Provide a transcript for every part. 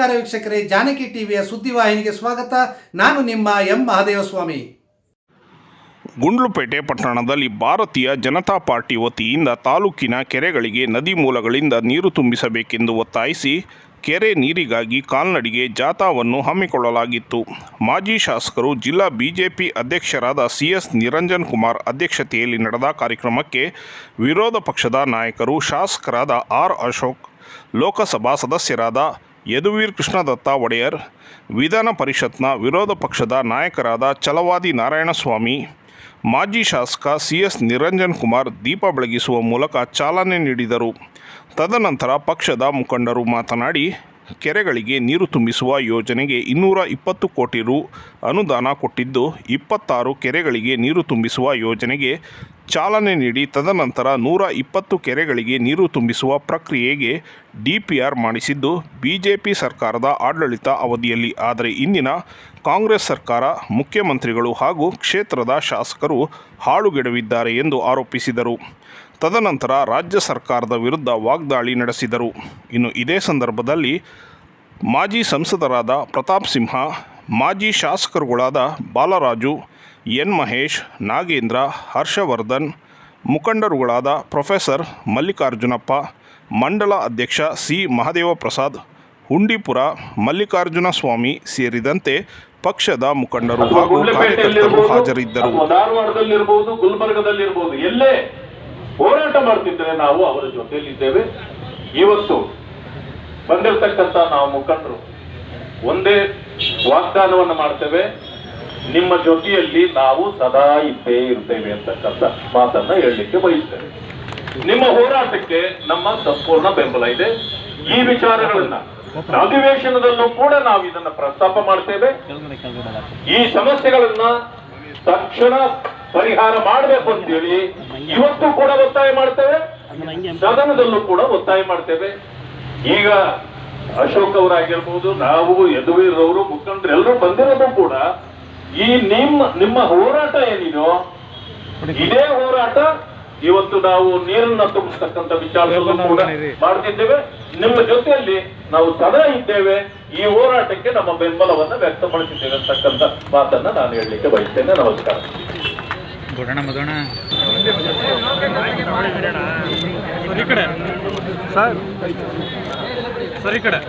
ನಮಸ್ಕಾರ ವೀಕ್ಷಕರೇ, ಜಾನಕಿ ಟಿವಿಯ ಸುದ್ದಿವಾಹಿನಿಗೆ ಸ್ವಾಗತ. ನಾನು ನಿಮ್ಮ ಎಂ. ಗುಂಡ್ಲುಪೇಟೆ ಪಟ್ಟಣದಲ್ಲಿ ಭಾರತೀಯ ಜನತಾ ಪಾರ್ಟಿ ವತಿಯಿಂದ ತಾಲೂಕಿನ ಕೆರೆಗಳಿಗೆ ನದಿ ಮೂಲಗಳಿಂದ ನೀರು ತುಂಬಿಸಬೇಕೆಂದು ಒತ್ತಾಯಿಸಿ ಕೆರೆ ನೀರಿಗಾಗಿ ಕಾಲ್ನಡಿಗೆ ಜಾಥಾವನ್ನು ಹಮ್ಮಿಕೊಳ್ಳಲಾಗಿತ್ತು. ಮಾಜಿ ಶಾಸಕರು ಜಿಲ್ಲಾ ಬಿಜೆಪಿ ಅಧ್ಯಕ್ಷರಾದ ಸಿ ಎಸ್ ನಿರಂಜನ್ ಕುಮಾರ್ ಅಧ್ಯಕ್ಷತೆಯಲ್ಲಿ ನಡೆದ ಕಾರ್ಯಕ್ರಮಕ್ಕೆ ವಿರೋಧ ಪಕ್ಷದ ನಾಯಕರು ಶಾಸಕರಾದ ಆರ್ ಅಶೋಕ್, ಲೋಕಸಭಾ ಸದಸ್ಯರಾದ ಯದುವೀರ್ ಕೃಷ್ಣದತ್ತ ಒಡೆಯರ್ ವಿಧಾನ ಪರಿಷತ್ನ ವಿರೋಧ ಪಕ್ಷದ ನಾಯಕರಾದ ಚಲವಾದಿ ನಾರಾಯಣಸ್ವಾಮಿ, ಮಾಜಿ ಶಾಸಕ ಸಿ ಎಸ್ ನಿರಂಜನ್ ಕುಮಾರ್ ದೀಪ ಬೆಳಗಿಸುವ ಮೂಲಕ ಚಾಲನೆ ನೀಡಿದರು. ತದನಂತರ ಪಕ್ಷದ ಮುಖಂಡರು ಮಾತನಾಡಿ ಕೆರೆಗಳಿಗೆ ನೀರು ತುಂಬಿಸುವ ಯೋಜನೆಗೆ ಇನ್ನೂರ ಇಪ್ಪತ್ತು ಕೋಟಿ ರು ಅನುದಾನ ಕೊಟ್ಟಿದ್ದು, ಇಪ್ಪತ್ತಾರು ಕೆರೆಗಳಿಗೆ ನೀರು ತುಂಬಿಸುವ ಯೋಜನೆಗೆ ಚಾಲನೆ ನೀಡಿ, ತದನಂತರ ನೂರ ಇಪ್ಪತ್ತು ಕೆರೆಗಳಿಗೆ ನೀರು ತುಂಬಿಸುವ ಪ್ರಕ್ರಿಯೆಗೆ ಡಿಪಿಆರ್ ಮಾಡಿಸಿದ್ದು, ಬಿಜೆಪಿ ಸರ್ಕಾರದ ಆಡಳಿತ ಅವಧಿಯಲ್ಲಿ. ಆದರೆ ಇಂದಿನ ಕಾಂಗ್ರೆಸ್ ಸರ್ಕಾರ ಮುಖ್ಯಮಂತ್ರಿಗಳು ಹಾಗೂ ಕ್ಷೇತ್ರದ ಶಾಸಕರು ಹಾಳುಗೆಡವಿದ್ದಾರೆ ಎಂದು ಆರೋಪಿಸಿದರು. ತದನಂತರ ರಾಜ್ಯ ಸರ್ಕಾರದ ವಿರುದ್ಧ ವಾಗ್ದಾಳಿ ನಡೆಸಿದರು. ಇನ್ನು ಇದೇ ಸಂದರ್ಭದಲ್ಲಿ ಮಾಜಿ ಸಂಸದರಾದ ಪ್ರತಾಪ್ ಸಿಂಹ, ಮಾಜಿ ಶಾಸಕರುಗಳಾದ ಬಾಲರಾಜು, ಎನ್ ಮಹೇಶ್, ನಾಗೇಂದ್ರ, ಹರ್ಷವರ್ಧನ್, ಮುಖಂಡರುಗಳಾದ ಪ್ರೊಫೆಸರ್ ಮಲ್ಲಿಕಾರ್ಜುನಪ್ಪ, ಮಂಡಲ ಅಧ್ಯಕ್ಷ ಸಿ ಮಹದೇವ ಪ್ರಸಾದ್ ಹುಂಡಿಪುರ ಮಲ್ಲಿಕಾರ್ಜುನ ಸ್ವಾಮಿ ಸೇರಿದಂತೆ ಪಕ್ಷದ ಮುಖಂಡರು ಹಾಗೂ ಕಾರ್ಯಕರ್ತರು ಹಾಜರಿದ್ದರು. ಹೋರಾಟ ಮಾಡ್ತಿದ್ದರೆ ನಾವು ಅವರ ಜೊತೆಯಲ್ಲಿದ್ದೇವೆ. ಇವತ್ತು ಬಂದಿರತಕ್ಕಂತ ನಾವು ಮುಖಂಡರು, ಒಂದೇ ವಾಗ್ದಾನವನ್ನು ಮಾಡ್ತೇವೆ. ನಿಮ್ಮ ಜೊತೆಯಲ್ಲಿ ನಾವು ಸದಾ ಇದ್ದೇ ಇರ್ತೇವೆ ಅಂತಕ್ಕಂಥ ಮಾತನ್ನ ಹೇಳಲಿಕ್ಕೆ ಬಯಸ್ತೇವೆ. ನಿಮ್ಮ ಹೋರಾಟಕ್ಕೆ ನಮ್ಮ ಸಂಪೂರ್ಣ ಬೆಂಬಲ ಇದೆ. ಈ ವಿಚಾರಗಳನ್ನ ಅಧಿವೇಶನದಲ್ಲೂ ಕೂಡ ನಾವು ಇದನ್ನ ಪ್ರಸ್ತಾಪ ಮಾಡ್ತೇವೆ. ಈ ಸಮಸ್ಯೆಗಳನ್ನ ತಕ್ಷಣ ಪರಿಹಾರ ಮಾಡಬೇಕು ಅಂತೇಳಿ ಇವತ್ತು ಕೂಡ ಒತ್ತಾಯ ಮಾಡ್ತೇವೆ ಸದನದಲ್ಲೂ ಕೂಡ ಒತ್ತಾಯ ಮಾಡ್ತೇವೆ. ಈಗ ಅಶೋಕ್ ಅವರಾಗಿರ್ಬೋದು ನಾವು ಯದುವೀರವರು ಮುಖಂಡರು ಎಲ್ಲರೂ ಬಂದಿರೋದು ಕೂಡ ಈ ನಿಮ್ಮ ನಿಮ್ಮ ಹೋರಾಟ ಏನಿದೋ ಇದೇ ಹೋರಾಟ ಇವತ್ತು ನಾವು ನೀರನ್ನ ತುಂಬಿಸ್ತಕ್ಕಂಥ ವಿಚಾರಗಳನ್ನು ಕೂಡ ಮಾಡ್ತಿದ್ದೇವೆ. ನಿಮ್ಮ ಜೊತೆಯಲ್ಲಿ ನಾವು ಸದಾ ಇದ್ದೇವೆ. ಈ ಹೋರಾಟಕ್ಕೆ ನಮ್ಮ ಬೆಂಬಲವನ್ನು ವ್ಯಕ್ತಪಡಿಸಿದ್ದೇವೆ ಅಂತಕ್ಕಂಥ ಮಾತನ್ನ ನಾನು ಹೇಳಲಿಕ್ಕೆ ಬಯಸ್ತೇನೆ. ನಮಸ್ಕಾರ. ಬುಡಣ ಮದೋಣ? ಸರಿ ಕಡೆ. ಸರ್. ಸರಿ ಕಡೆ.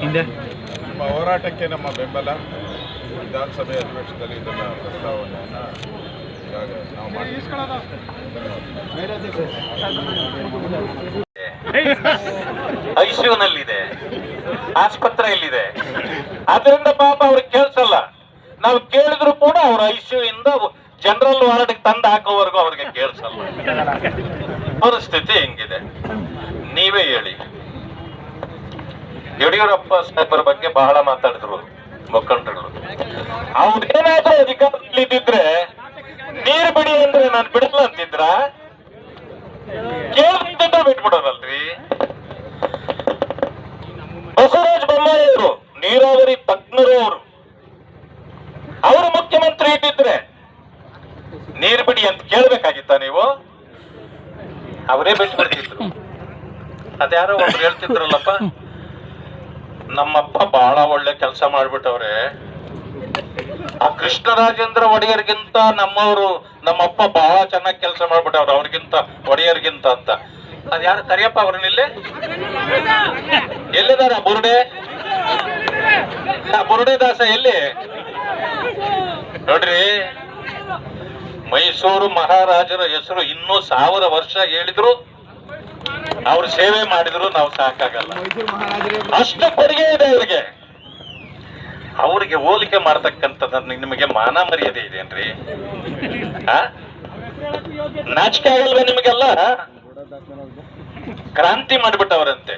ಹಿಂದೆ. ನಮ್ಮ ಹೋರಾಟಕ್ಕೆ ನಮ್ಮ ಬೆಂಬಲ. ವಿಧಾನಸಭೆ ಅಧಿವೇಶನದಲ್ಲಿ ಇದನ್ನ ಪ್ರಸ್ತಾವನೆಯನ್ನು ನಾವು ಮಾಡಿ ಐಸಿಯುನಲ್ಲಿದೆ ಆಸ್ಪತ್ರೆಯಲ್ಲಿದೆ ಅದರಿಂದ ಪಾಪ ಅವ್ರಿಗೆ ಕೇಳಿಸಲ್ಲ. ನಾವು ಕೇಳಿದ್ರು ಕೂಡ ಅವ್ರ ಐಸಿಯು ಇಂದ ಜನರಲ್ ವಾರ್ಡ್ಗೆ ತಂದು ಹಾಕೋವರೆಗೂ ಅವ್ರಿಗೆ ಕೇಳಿಸಲ್ಲ. ಪರಿಸ್ಥಿತಿ ಹಿಂಗಿದೆ. ನೀವೇ ಹೇಳಿ. ಯಡಿಯೂರಪ್ಪ ಸಾಹೇಬರ ಬಗ್ಗೆ ಬಹಳ ಮಾತಾಡಿದ್ರು ಮುಖಂಡರು. ಅವ್ರೇನಾದ್ರೂ ಅಧಿಕಾರದಲ್ಲಿ ಇದ್ದಿದ್ರೆ ನೀರು ಬಿಡಿ ಅಂದ್ರೆ ನಾನು ಬಿಡಲ್ಲ ಅಂತಿದ್ರ? ಕೇಳಿದ್ರೆ ಬಿಟ್ಬಿಡೋರಲ್ರಿ ಬಸವರಾಜ ಬೊಮ್ಮಾಯಿಯವರು, ನೀರಾವರಿ ತಜ್ಞರು ಅವರು ಅವರು ಮುಖ್ಯಮಂತ್ರಿ ಇಟ್ಟಿದ್ರೆ ನೀರ್ ಬಿಡಿ ಅಂತ ಕೇಳಬೇಕಾಗಿತ್ತ ನೀವು? ಅವರೇ ಬಿಟ್ಬಿಡ್ತಿದ್ರು ಅದ್ಯಾರೋ ಒಬ್ರು ಹೇಳ್ತಿದ್ರಲ್ಲಪ್ಪ? ನಮ್ಮಪ್ಪ ಬಹಳ ಒಳ್ಳೆ ಕೆಲಸ ಮಾಡ್ಬಿಟ್ಟವ್ರೆ. ಆ ಕೃಷ್ಣರಾಜೇಂದ್ರ ಒಡೆಯರ್ಗಿಂತ ನಮ್ಮವರು, ನಮ್ಮಪ್ಪ ಬಹಳ ಚೆನ್ನಾಗಿ ಕೆಲಸ ಮಾಡ್ಬಿಟ್ಟವ್ರು ಅವ್ರಿಗಿಂತ, ಒಡೆಯರ್ಗಿಂತ ಅಂತ. ಅದ್ಯಾರು ಕರಿಯಪ್ಪ ಅವ್ರನ್ನಿಲ್ಲಿ ಎಲ್ಲಿದಾರ ಬುರುಡೆ ಬುರುಡೆ ದಾಸ ಎಲ್ಲಿ? ನೋಡ್ರಿ, ಮೈಸೂರು ಮಹಾರಾಜರ ಹೆಸರು ಇನ್ನೂ ಸಾವಿರ ವರ್ಷ ಹೇಳಿದ್ರು. ಅವ್ರು ಸೇವೆ ಮಾಡಿದ್ರು, ನಾವು ಸಾಕಾಗಲ್ಲ. ಅಷ್ಟು ಕೊಡುಗೆ ಇದೆ ಅವ್ರಿಗೆ. ಅವ್ರಿಗೆ ಹೋಲಿಕೆ ಮಾಡ್ತಕ್ಕಂಥದ್ದು ನಿಮಗೆ ಮಾನ ಮರ್ಯಾದೆ ಇದೆನ್ರಿ? ನಾಚಿಕೆ ಆಗಲ್ವ ನಿಮಗೆಲ್ಲ? ಕ್ರಾಂತಿ ಮಾಡಿಬಿಟ್ಟವರಂತೆ.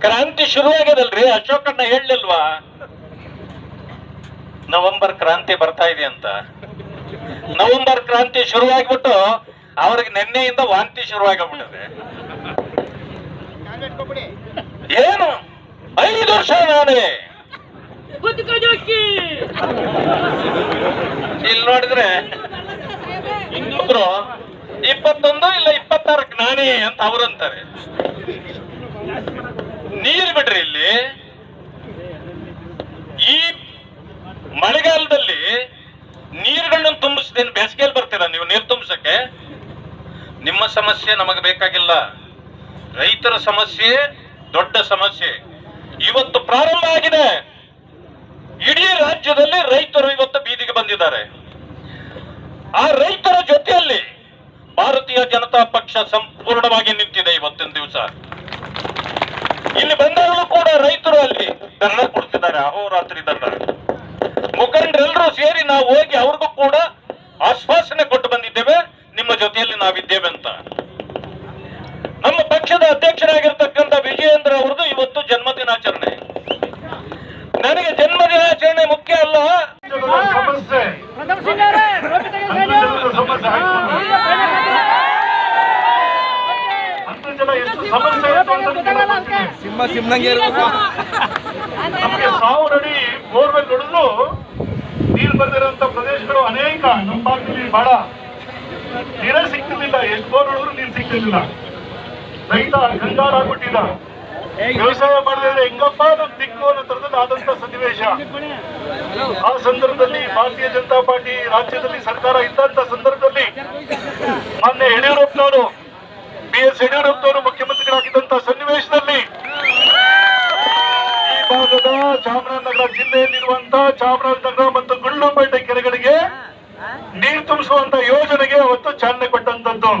ಕ್ರಾಂತಿ ಶುರುವಾಗದಲ್ರಿ ಅಶೋಕಣ್ಣ ಹೇಳಲಿಲ್ವಾ? ನವೆಂಬರ್ ಕ್ರಾಂತಿ ಬರ್ತಾ ಇದೆ ಅಂತ. ನವೆಂಬರ್ ಕ್ರಾಂತಿ ಶುರುವಾಗ್ಬಿಟ್ಟು ಅವ್ರಿಗೆ ನಿನ್ನೆಯಿಂದ ವಾಂತಿ ಶುರುವಾಗಬಿಟ್ಟಿದೆ. ಏನು? ಐದು ವರ್ಷ ನಾನೇ. ಇಲ್ಲಿ ನೋಡಿದ್ರೆ ಇನ್ನೊಬ್ರು ಇಪ್ಪತ್ತೊಂದು ಇಲ್ಲ ಇಪ್ಪತ್ತಾರು ಜ್ಞಾನಿ ಅಂತ ಅವರಂತಾರೆ ನೀರು ಬಿಡ್ರಿ ಇಲ್ಲಿ. ಈ ಮಳೆಗಾಲದಲ್ಲಿ ನೀರುಗಳನ್ನ ತುಂಬಿಸ್ದೇನು ಬೇಸಿಗೆಯಲ್ಲಿ ಬರ್ತೀರಾ ನೀವು ನೀರು ತುಂಬಿಸಕ್ಕೆ? ನಿಮ್ಮ ಸಮಸ್ಯೆ ನಮಗೆ ಬೇಕಾಗಿಲ್ಲ. ರೈತರ ಸಮಸ್ಯೆ ದೊಡ್ಡ ಸಮಸ್ಯೆ. ಇವತ್ತು ಪ್ರಾರಂಭ ಆಗಿದೆ. ಇಡೀ ರಾಜ್ಯದಲ್ಲಿ ರೈತರು ಇವತ್ತು ಬೀದಿಗೆ ಬಂದಿದ್ದಾರೆ. ಆ ರೈತರ ಜೊತೆಯಲ್ಲಿ ಭಾರತೀಯ ಜನತಾ ಪಕ್ಷ ಸಂಪೂರ್ಣವಾಗಿ ನಿಂತಿದೆ ಇವತ್ತಿನ ದಿವಸ. ಇಲ್ಲಿ ಬಂದವರು ಕೂಡ ರೈತರು ಅಲ್ಲಿ ಧರಣ ಕೊಡ್ತಿದ್ದಾರೆ, ಅಹೋರಾತ್ರಿ ಧರಣ. ಮುಖಂಡರೆಲ್ಲರೂ ಸೇರಿ ನಾವು ಹೋಗಿ ಅವ್ರಿಗೂ ಕೂಡ ಆಶ್ವಾಸನೆ ಕೊಟ್ಟು ಬಂದಿದ್ದೇವೆ. ನಿಮ್ಮ ಜೊತೆಯಲ್ಲಿ ನಾವಿದ್ದೇವೆ ಅಂತ. ನಮ್ಮ ಪಕ್ಷದ ಅಧ್ಯಕ್ಷರಾಗಿರ್ತಕ್ಕಂಥ ವಿಜಯೇಂದ್ರ ಅವ್ರದ್ದು ಇವತ್ತು ಜನ್ಮದಿನಾಚರಣೆ. ನನಗೆ ಜನ್ಮದಿನಾಚರಣೆ ಮುಖ್ಯ ಅಲ್ಲ. ಸಿಂಹ ಸಿಂಹಂಗೆ ನಮಗೆ ಸಾವು ಅಡಿ ಬೋರ್ವೆಲ್ ನೋಡಿದ್ರು ನೀರು ಬಂದಿರುವಂತ ಪ್ರದೇಶಗಳು ಅನೇಕ. ನಮ್ಮ ಭಾಗದಲ್ಲಿ ಬಹಳ ನೀರೇ ಸಿಗ್ತಿರ್ಲಿಲ್ಲ. ಎಷ್ಟು ಬೋರ್ ನೋಡಿದ್ರು ನೀರು ಸಿಗ್ತಿರ್ಲಿಲ್ಲ. ರೈತ ಕಂಗಾರ ಆಗ್ಬಿಟ್ಟಿದ್ದ ವ್ಯವಸಾಯ ಮಾಡಿದ್ರೆ ಹೆಂಗಪ್ಪ ನಮ್ ದಿಕ್ಕು ಅನ್ನೋ ಆದಂತ ಸನ್ನಿವೇಶ. ಆ ಸಂದರ್ಭದಲ್ಲಿ ಭಾರತೀಯ ಜನತಾ ಪಾರ್ಟಿ ರಾಜ್ಯದಲ್ಲಿ ಸರ್ಕಾರ ಇದ್ದಂತ ಸಂದರ್ಭದಲ್ಲಿ ಮೊನ್ನೆ ಯಡಿಯೂರಪ್ಪನವರು, ಬಿ ಎಸ್ ಯಡಿಯೂರಪ್ಪನವರು ಮುಖ್ಯಮಂತ್ರಿಗಳಾಗಿದ್ದಂತ ಸನ್ನಿವೇಶದಲ್ಲಿ ಈ ಭಾಗದ ಚಾಮರಾಜನಗರ ಜಿಲ್ಲೆಯಲ್ಲಿರುವಂತಹ ಚಾಮರಾಜನಗರ ಮತ್ತು ಗುಂಡ್ಲುಪೇಟೆ ಕೆರೆಗಳಿಗೆ ನೀರು ತುಂಬಿಸುವಂತ ಯೋಜನೆಗೆ ಅವತ್ತು ಚಾಲನೆ ಕೊಟ್ಟಂತದ್ದು.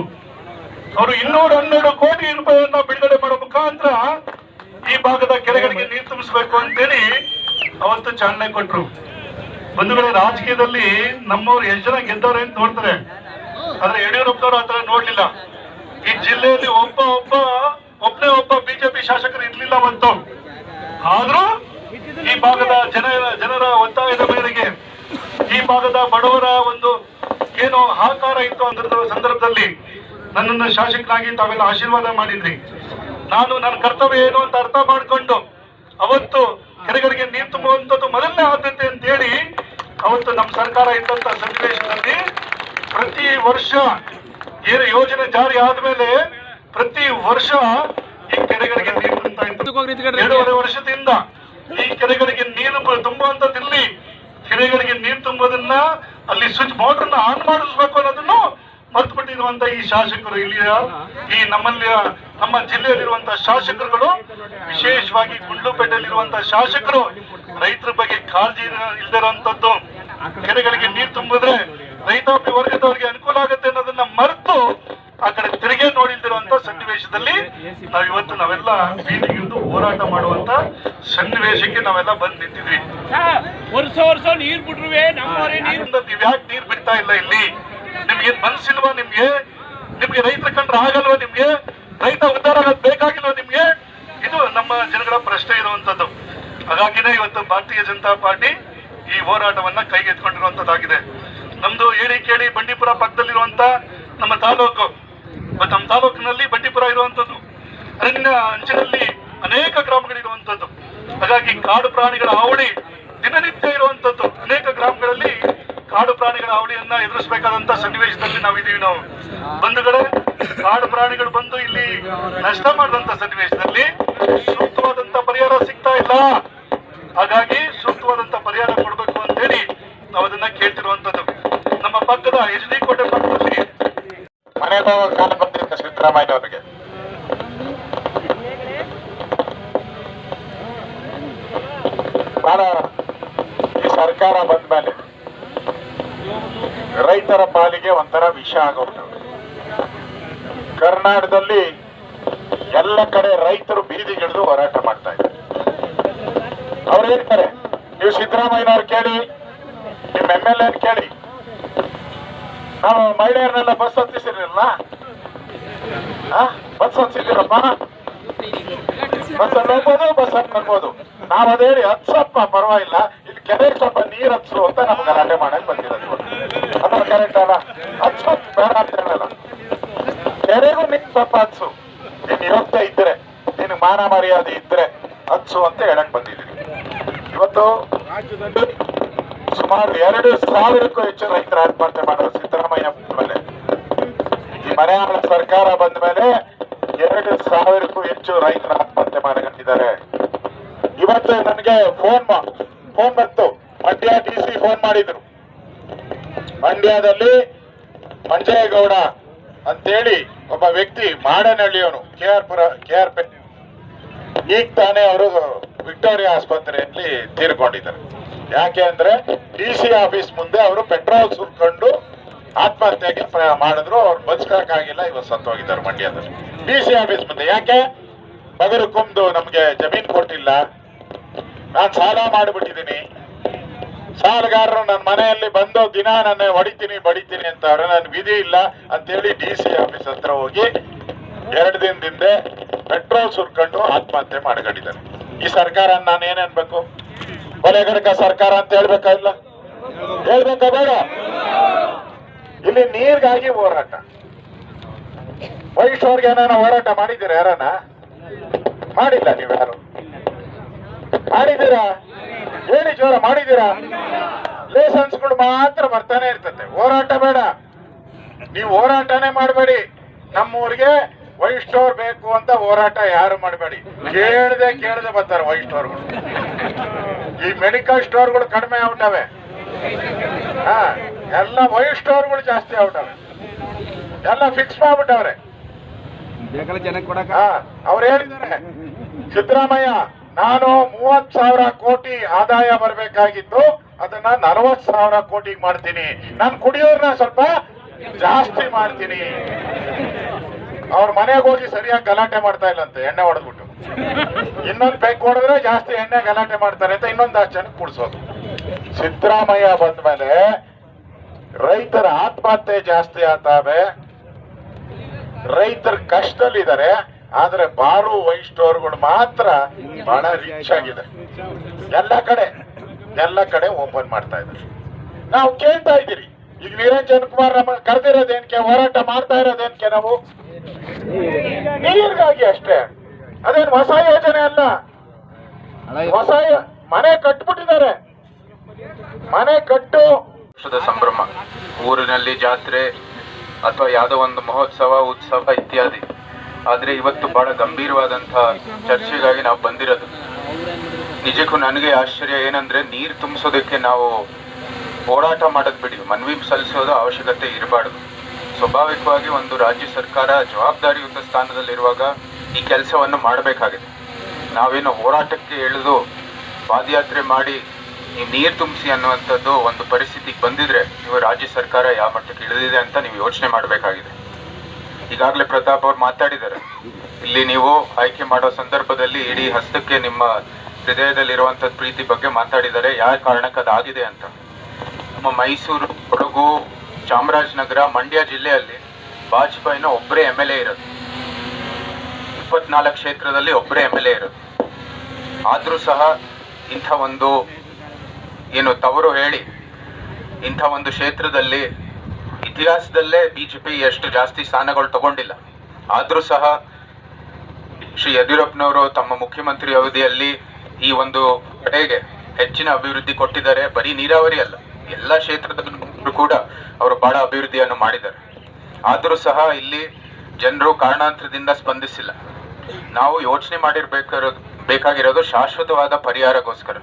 ಅವರು ಇನ್ನೂರ ಹನ್ನೆರಡು ಕೋಟಿ ರೂಪಾಯಿಯನ್ನ ಬಿಡುಗಡೆ ಮಾಡೋ ಮುಖಾಂತರ ಈ ಭಾಗದ ಕೆರೆಗಳಿಗೆ ನೀರು ತುಂಬಿಸಬೇಕು ಅಂತೇಳಿ ಅವತ್ತು ಚಾಲನೆ ಕೊಟ್ರು. ವೇಳೆ ರಾಜಕೀಯದಲ್ಲಿ ನಮ್ಮವ್ರು ಎಷ್ಟು ಜನ ಗೆದ್ದವ್ರೆ ಅಂತ ನೋಡ್ತಾರೆ. ಆದ್ರೆ ಯಡಿಯೂರಪ್ಪನವರು ಆತರ ನೋಡ್ಲಿಲ್ಲ. ಈ ಜಿಲ್ಲೆಯಲ್ಲಿ ಒಬ್ಬ ಒಬ್ಬ ಬಂತು ಆದ್ರೂ ಈ ಭಾಗದ ಜನ, ಜನರ ಒತ್ತಾಯದ ಮೇರೆಗೆ ಈ ಭಾಗದ ಬಡವರ ಒಂದು ಏನು ಆಕಾರ ಇತ್ತು ಅಂತ ಸಂದರ್ಭದಲ್ಲಿ ನನ್ನನ್ನು ಶಾಸಕನಾಗಿ ತಾವೆಲ್ಲ ಆಶೀರ್ವಾದ ಮಾಡಿದ್ರಿ. ನಾನು ನನ್ನ ಕರ್ತವ್ಯ ಏನು ಅಂತ ಅರ್ಥ ಮಾಡ್ಕೊಂಡು ಅವತ್ತು ಕೆರೆಗಳಿಗೆ ನೀರು ತುಂಬುವಂಥದ್ದು ಮೊದಲನೇ ಆದ್ಯತೆ ಅಂತ ಹೇಳಿ ಅವತ್ತು ನಮ್ಮ ಸರ್ಕಾರ ಇದ್ದಂತ ಸನ್ನಿವೇಶದಲ್ಲಿ ಪ್ರತಿ ವರ್ಷ ಏನು ಯೋಜನೆ ಜಾರಿ ಆದ್ಮೇಲೆ ಪ್ರತಿ ವರ್ಷ ಈ ಕೆರೆಗಳಿಗೆ ನೀರು ವರ್ಷದಿಂದ ಈ ಕೆರೆಗಳಿಗೆ ನೀರು ತುಂಬುವಂತ ತುಂಬುವಂತದ್ದಿಲ್ಲಿ ಕೆರೆಗಳಿಗೆ ನೀರು ತುಂಬೋದನ್ನ ಅಲ್ಲಿ ಸ್ವಿಚ್ ಮೋಟರ್ನ ಆನ್ ಮಾಡಿಸ್ಬೇಕು ಅನ್ನೋದನ್ನು ಮರ್ತು ಬಿಟ್ಟಿರುವಂತ ಈ ಶಾಸಕರು ಇಲ್ಲಿಯ ಈ ನಮ್ಮಲ್ಲಿ, ನಮ್ಮ ಜಿಲ್ಲೆಯಲ್ಲಿರುವಂತ ಶಾಸಕರುಗಳು, ವಿಶೇಷವಾಗಿ ಗುಂಡ್ಲುಪೇಟೆಯಲ್ಲಿರುವಂತ ಶಾಸಕರು, ರೈತರ ಬಗ್ಗೆ ಕಾಳಜಿ ಇಲ್ದಿರುವಂತದ್ದು. ಕೆರೆಗಳಿಗೆ ನೀರು ತುಂಬಿದ್ರೆ ರೈತಾಪಿ ವರ್ಗದವರಿಗೆ ಅನುಕೂಲ ಆಗುತ್ತೆ ಅನ್ನೋದನ್ನ ಮರೆತು ಆ ಕಡೆ ತಿರುಗಿ ನೋಡಿಲ್ದಿರುವಂತ ಸನ್ನಿವೇಶದಲ್ಲಿ ನಾವ್ ಇವತ್ತು ನಾವೆಲ್ಲ ಬೀದಿಗಿಂದು ಹೋರಾಟ ಮಾಡುವಂತ ಸನ್ನಿವೇಶಕ್ಕೆ ನಾವೆಲ್ಲ ಬಂದ್ ನಿಂತಿದ್ವಿ. ವರ್ಷ ವರ್ಷ ನೀರ್ ಬಿಟ್ರುವೆ ನೀವ್ ಯಾಕೆ ನೀರ್ ಬಿಡ್ತಾ ಇಲ್ಲ ಇಲ್ಲಿ. ನಿಮ್ಗೆ ಮನ್ಸಿಲ್ವಾ ನಿಮ್ಗೆ? ನಿಮ್ಗೆ ರೈತರ ಕಂಡ್ರೆ ಆಗಲ್ವಾ ನಿಮ್ಗೆ? ರೈತ ಉದ್ಧಾರ ಬೇಕಾಗಿಲ್ಲ ಬೇಕಾಗಿಲ್ವಾ ನಿಮ್ಗೆ? ಇದು ನಮ್ಮ ಜನಗಳ ಪ್ರಶ್ನೆ ಇರುವಂತದ್ದು. ಹಾಗಾಗಿನೇ ಇವತ್ತು ಭಾರತೀಯ ಜನತಾ ಪಾರ್ಟಿ ಈ ಹೋರಾಟವನ್ನ ಕೈಗೆತ್ಕೊಂಡಿರುವಂತದ್ದಾಗಿದೆ ನಮ್ದು ಹೇಳಿ ಕೇಳಿ ಬಂಡೀಪುರ ಪಕ್ಕದಲ್ಲಿರುವಂತ ನಮ್ಮ ತಾಲೂಕು ಮತ್ತು ನಮ್ಮ ತಾಲೂಕಿನಲ್ಲಿ ಬಂಡೀಪುರ ಇರುವಂತದ್ದು, ಅರಣ್ಯ ಅಂಚಿನಲ್ಲಿ ಅನೇಕ ಗ್ರಾಮಗಳಿರುವಂತದ್ದು. ಹಾಗಾಗಿ ಕಾಡು ಪ್ರಾಣಿಗಳ ಹಾವಳಿ ದಿನನಿತ್ಯ ಇರುವಂತದ್ದು. ಅನೇಕ ಗ್ರಾಮಗಳಲ್ಲಿ ಕಾಡು ಪ್ರಾಣಿಗಳ ಹಾವಳಿಯನ್ನ ಎದುರಿಸಬೇಕಾದಂತ ಸನ್ನಿವೇಶದಲ್ಲಿ ನಾವಿದ್ದೀವಿ ನಾವು. ಬಂಧುಗಳೇ, ಕಾಡು ಪ್ರಾಣಿಗಳು ಬಂದು ಇಲ್ಲಿ ನಷ್ಟ ಮಾಡಿದಂತ ಸನ್ನಿವೇಶದಲ್ಲಿ ಸೂಕ್ತವಾದಂತ ಪರಿಹಾರ ಸಿಗ್ತಾ ಇಲ್ಲ. ಹಾಗಾಗಿ ಸೂಕ್ತವಾದಂತ ಪರಿಹಾರ ಕೊಡಬೇಕು ಅಂತ ಹೇಳಿ ನಾವು ಅದನ್ನ ಕೇಳ್ತಿರುವಂತದ್ದು. ನಮ್ಮ ಪಕ್ಕದ ಎಚ್ ಡಿ ಕೋಟೆ ಸಿದ್ದರಾಮಯ್ಯ ಅವರಿಗೆ ಬಹಳ ಈ ಸರ್ಕಾರ ಬಂದ ಮೇಲೆ ರೈತರ ಪಾಲಿಗೆ ಒಂಥರ ವಿಷ ಆಗೋಗ್ತದೆ. ಕರ್ನಾಟಕದಲ್ಲಿ ಎಲ್ಲ ಕಡೆ ರೈತರು ಬೀದಿಗಿಳಿದು ಹೋರಾಟ ಮಾಡ್ತಾ ಇದ್ದಾರೆ. ಅವ್ರು ಹೇಳ್ತಾರೆ, ನೀವು ಸಿದ್ದರಾಮಯ್ಯನವ್ರು ಕೇಳಿ, ನಿಮ್ಮ ಎಂ ಎಲ್ ಎನ್ ಕೇಳಿ. ನಾವು ಮಹಿಳೆಯರನ್ನೆಲ್ಲ ಬಸ್ ಹತ್ತಿಸಿರಲಿಲ್ಲ. ಬಸ್ ಹತ್ತಿಸಿದಿರಪ್ಪ ಬಸ್ ಹೋಗ್ಬೋದು, ಬಸ್ ಹತ್ತಿ ಬರ್ಬೋದು ನಾವ್ ಅದೇಳಿ ಹತ್ಸಪ್ಪ ಪರವಾಗಿಲ್ಲ. ಇಲ್ಲಿ ಕೆರೆಗೆ ಸ್ವಲ್ಪ ನೀರ್ ಹತ್ಸು ಅಂತ ನಮ್ಗೆ ಗಲಾಟೆ ಮಾಡಕ್ ಬಂದಿರೋದು. ಅದ್ರ ಕರೆಕ್ಟ್ ಅಲ್ಲ? ಹತ್ಸೋದ್ ಬೇಡ ಅಂತ ಹೇಳಲ್ಲ. ಕೆರೆಗೂ ನಿನ್ ಸ್ವಲ್ಪ ಹತ್ಸು. ನೀನ್ ಯೋಗ್ಯ ಇದ್ರೆ, ನಿನ್ ಮಾನ ಮರ್ಯಾದೆ ಇದ್ರೆ ಹತ್ಸು ಅಂತ ಹೇಳಕ್ ಬಂದಿದ್ದೀನಿ. ಇವತ್ತು ಸುಮಾರು ಎರಡು ಸಾವಿರಕ್ಕೂ ಹೆಚ್ಚು ರೈತರ ಆತ್ಮಹತ್ಯೆ ಮಾಡಿದ್ರು ಸಿದ್ದರಾಮಯ್ಯ ಮೇಲೆ ಈ ಮನೆಯಾಳ ಸರ್ಕಾರ ಬಂದ ಮೇಲೆ ಎರಡು ಸಾವಿರಕ್ಕೂ ಹೆಚ್ಚು ರೈತರು ಆತ್ಮಹತ್ಯೆ ಮಾಡಿಕೊಂಡಿದ್ದಾರೆ. ಇವತ್ತು ನನಗೆ ಫೋನ್ ಫೋನ್ ಬಂತು. ಮಂಡ್ಯ ಡಿ ಸಿ ಫೋನ್ ಮಾಡಿದ್ರು. ಮಂಡ್ಯದಲ್ಲಿ ಮಂಜೇಗೌಡ ಅಂತೇಳಿ ಒಬ್ಬ ವ್ಯಕ್ತಿ ಮಾಡನಹಳ್ಳಿಯವನು K R Pura K R pay ಈಗ ತಾನೇ ಅವರು ವಿಕ್ಟೋರಿಯಾ ಆಸ್ಪತ್ರೆಯಲ್ಲಿ ತೀರ್ಕೊಂಡಿದ್ದಾರೆ. ಯಾಕೆ ಅಂದ್ರೆ ಡಿ ಸಿ ಆಫೀಸ್ ಮುಂದೆ ಅವರು ಪೆಟ್ರೋಲ್ ಸುರ್ಕೊಂಡು ಆತ್ಮಹತ್ಯೆಗೆ ಮಾಡಿದ್ರು, ಅವ್ರು ಬದುಕಕ್ಕಾಗಿಲ್ಲ ಇವತ್ತು ಸತ್ತೋಗಿದ್ದಾರೆ ಮಂಡ್ಯದಲ್ಲಿ. ಡಿ ಸಿ ಆಫೀಸ್ ಮುಂದೆ. ಯಾಕೆ? ಬಗರು ಕುಂದು ನಮ್ಗೆ ಜಮೀನ್ ಕೊಟ್ಟಿಲ್ಲ. ನಾನ್ ಸಾಲ ಮಾಡಿಬಿಟ್ಟಿದ್ದೀನಿ. ಸಾಲಗಾರರು ನನ್ನ ಮನೆಯಲ್ಲಿ ಬಂದು ದಿನ ನನ್ನ ಹೊಡಿತೀನಿ, ಬಡಿತೀನಿ ಅಂತ ಅವ್ರೆ, ನನ್ ವಿಧಿ ಇಲ್ಲ ಅಂತೇಳಿ ಡಿ ಸಿ ಆಫೀಸ್ ಹತ್ರ ಹೋಗಿ ಎರಡು ದಿನದಿಂದ ಪೆಟ್ರೋಲ್ ಸುರ್ಕೊಂಡು ಆತ್ಮಹತ್ಯೆ ಮಾಡ್ಕೊಂಡಿದ್ದಾರೆ. ಈ ಸರ್ಕಾರ ನಾನು ಏನ್ ಅನ್ಬೇಕು? ಕೊಲೆಗಡಕ ಸರ್ಕಾರ ಅಂತ ಹೇಳ್ಬೇಕಾ ಇಲ್ಲ? ಹೇಳ್ಬೇಕಾ ಬೇಡ. ಇಲ್ಲಿ ನೀರಿಗಾಗಿ ಹೋರಾಟ. ವೈಷ್ಣವ್ರಿಗೆ ಏನಾನ ಹೋರಾಟ ಮಾಡಿದ್ದೀರಾ ಯಾರನ್ನ? ಮಾಡಿಲ್ಲ ನೀವ್ಯಾರು? ಮಾಡಿದ್ದೀರಾ? ಹೇಳಿ ಜೋರ ಮಾಡಿದ್ದೀರಾ? ಲೇಸನ್ಸ್ಗಳು ಮಾತ್ರ ಬರ್ತಾನೆ ಇರ್ತದೆ ಹೋರಾಟ ಬೇಡ. ನೀವು ಹೋರಾಟನೇ ಮಾಡಬೇಡಿ. ನಮ್ಮೂರಿಗೆ ವೈಷ್ಣವ್ರು ಬೇಕು ಅಂತ ಹೋರಾಟ ಯಾರು ಮಾಡಬೇಡಿ. ಕೇಳದೆ ಕೇಳದೆ ಬರ್ತಾರೆ ವೈಷ್ಣವ್ರುಗಳು ಈ ಮೆಡಿಕಲ್ ಸ್ಟೋರ್ಗಳು ಕಡಿಮೆ ಆಗ್ಬಿಟ್ಟವೆ. ಹಾ. ಎಲ್ಲ ವೈಟ್ ಸ್ಟೋರ್ಗಳು ಜಾಸ್ತಿ ಆಗ್ಬಿಟ್ಟವ್ರೆ. ಎಲ್ಲ ಫಿಕ್ಸ್ ಮಾಡ್ಬಿಟ್ಟವ್ರೆ. ಅವ್ರು ಹೇಳಿದ್ದಾರೆ. ಸಿದ್ದರಾಮಯ್ಯ ನಾನು ಮೂವತ್ ಸಾವಿರ ಕೋಟಿ ಆದಾಯ ಬರಬೇಕಾಗಿತ್ತು. ಅದನ್ನ ನಲವತ್ ಸಾವಿರ ಕೋಟಿಗೆ ಮಾಡ್ತೀನಿ. ನಾನು ಕುಡಿಯೋರ್ನ ಸ್ವಲ್ಪ ಜಾಸ್ತಿ ಮಾಡ್ತೀನಿ. ಅವ್ರ ಮನೆಗೆ ಹೋಗಿ ಸರಿಯಾಗಿ ಗಲಾಟೆ ಮಾಡ್ತಾ ಇಲ್ಲಂತೆ ಎಣ್ಣೆ ಹೊಡೆದ್ಬಿಟ್ಟು. ಇನ್ನೊಂದು ಪೆಕ್ ಹೊಡೆದ್ರೆ ಜಾಸ್ತಿ ಎಣ್ಣೆ ಗಲಾಟೆ ಮಾಡ್ತಾರೆ ಅಂತ ಇನ್ನೊಂದು ಜನಕ್ಕೆ ಕುಡಿಸೋದು. ಸಿದ್ದರಾಮಯ್ಯ ಬಂದ ಮೇಲೆ ರೈತರ ಆತ್ಮಹತ್ಯೆ ಜಾಸ್ತಿ ಆಗ್ತಾವೆ. ರೈತರ ಕಷ್ಟದಲ್ಲಿದ್ದಾರೆ ಆದ್ರೆ ಬಾರು ಸ್ಟೋರ್ಗಳು ಮಾತ್ರ ಬಹಳ ರಿಚ್ ಆಗಿದೆ. ಎಲ್ಲ ಕಡೆ ಎಲ್ಲ ಕಡೆ ಓಪನ್ ಮಾಡ್ತಾ ಇದ್ದಾರೆ. ನಾವು ಕೇಳ್ತಾ ಇದ್ದೀರಿ ಈಗ ನಿರಂಜನ್ ಕುಮಾರ್ ನಮ್ಮ ಕರೆದಿರೋದೇನ್ಕೆ ಹೋರಾಟ ಮಾಡ್ತಾ ಇರೋದೇನ್ಕೆ ನಾವು? ನೀರಿಗಾಗಿ ಅಷ್ಟೇ ಅದೇನು ಹೊಸ ಯೋಜನೆ ಅಲ್ಲ ಹೊಸ ಮನೆ ಕಟ್ಬಿಟ್ಟಿದ್ದಾರೆ. ಮನೆ ಕಟ್ಟು ಸಂಭ್ರಮ. ಊರಿನಲ್ಲಿ ಜಾತ್ರೆ ಅಥವಾ ಯಾವುದೋ ಒಂದು ಮಹೋತ್ಸವ, ಉತ್ಸವ ಇತ್ಯಾದಿ. ಆದರೆ ಇವತ್ತು ಬಹಳ ಗಂಭೀರವಾದಂತಹ ಚರ್ಚೆಗಾಗಿ ನಾವು ಬಂದಿರೋದು. ನಿಜಕ್ಕೂ ನನಗೆ ಆಶ್ಚರ್ಯ ಏನಂದ್ರೆ ನೀರು ತುಂಬಿಸೋದಕ್ಕೆ ನಾವು ಹೋರಾಟ ಮಾಡೋದ್ ಬಿಡಿ. ಮನವಿ ಸಲ್ಲಿಸೋದು ಅವಶ್ಯಕತೆ ಇರಬಾರ್ದು. ಸ್ವಾಭಾವಿಕವಾಗಿ ಒಂದು ರಾಜ್ಯ ಸರ್ಕಾರ ಜವಾಬ್ದಾರಿಯುತ ಸ್ಥಾನದಲ್ಲಿರುವಾಗ ಈ ಕೆಲಸವನ್ನು ಮಾಡಬೇಕಾಗಿದೆ. ನಾವೇನು ಹೋರಾಟಕ್ಕೆ ಇಳಿದು ಪಾದಯಾತ್ರೆ ಮಾಡಿ ಈ ನೀರು ತುಂಬಿಸಿ ಅನ್ನುವಂಥದ್ದು ಒಂದು ಪರಿಸ್ಥಿತಿಗೆ ಬಂದಿದ್ರೆ ನೀವು ರಾಜ್ಯ ಸರ್ಕಾರ ಯಾವ ಮಟ್ಟಕ್ಕೆ ಇಳಿದಿದೆ ಅಂತ ನೀವು ಯೋಚನೆ ಮಾಡಬೇಕಾಗಿದೆ. ಈಗಾಗಲೇ ಪ್ರತಾಪ್ ಅವ್ರು ಮಾತಾಡಿದ್ದಾರೆ. ಇಲ್ಲಿ ನೀವು ಆಯ್ಕೆ ಮಾಡೋ ಸಂದರ್ಭದಲ್ಲಿ ಇಡೀ ಹಸ್ತಕ್ಕೆ ನಿಮ್ಮ ಹೃದಯದಲ್ಲಿರುವಂಥದ್ದು ಪ್ರೀತಿ ಬಗ್ಗೆ ಮಾತಾಡಿದ್ದಾರೆ. ಯಾವ ಕಾರಣಕ್ಕೆ ಅದಾಗಿದೆ ಅಂತ. ನಮ್ಮ ಮೈಸೂರು ಕೊಡಗು ಚಾಮರಾಜನಗರ ಮಂಡ್ಯ ಜಿಲ್ಲೆಯಲ್ಲಿ ವಾಜಪೇಯಿನ ಒಬ್ಬರೇ ಎಂ ಎಲ್ ಎ ಇರೋದು. ಇಪ್ಪತ್ನಾಲ್ಕು ಕ್ಷೇತ್ರದಲ್ಲಿ ಒಬ್ಬರೇ ಎಂ ಎಲ್ ಎ ಇರೋದು. ಆದರೂ ಸಹ ಇಂಥ ಒಂದು ಏನು ತವರು ಹೇಳಿ, ಇಂಥ ಒಂದು ಕ್ಷೇತ್ರದಲ್ಲಿ ಇತಿಹಾಸದಲ್ಲೇ ಬಿಜೆಪಿ ಎಷ್ಟು ಜಾಸ್ತಿ ಸ್ಥಾನಗಳು ತಗೊಂಡಿಲ್ಲ. ಆದರೂ ಸಹ ಶ್ರೀ ಯಡಿಯೂರಪ್ಪನವರು ತಮ್ಮ ಮುಖ್ಯಮಂತ್ರಿ ಅವಧಿಯಲ್ಲಿ ಈ ಒಂದು ಕಡೆಗೆ ಹೆಚ್ಚಿನ ಅಭಿವೃದ್ಧಿ ಕೊಟ್ಟಿದ್ದಾರೆ. ಬರೀ ನೀರಾವರಿ ಅಲ್ಲ, ಎಲ್ಲ ಕ್ಷೇತ್ರದಲ್ಲೂ ಕೂಡ ಅವರು ಬಹಳ ಅಭಿವೃದ್ಧಿಯನ್ನು ಮಾಡಿದ್ದಾರೆ. ಆದರೂ ಸಹ ಇಲ್ಲಿ ಜನರು ಕಾರಣಾಂತರದಿಂದ ಸ್ಪಂದಿಸಿಲ್ಲ. ನಾವು ಯೋಚನೆ ಮಾಡಿರ್ಬೇಕಾಗಿರೋ ಬೇಕಾಗಿರೋದು ಶಾಶ್ವತವಾದ ಪರಿಹಾರಗೋಸ್ಕರ.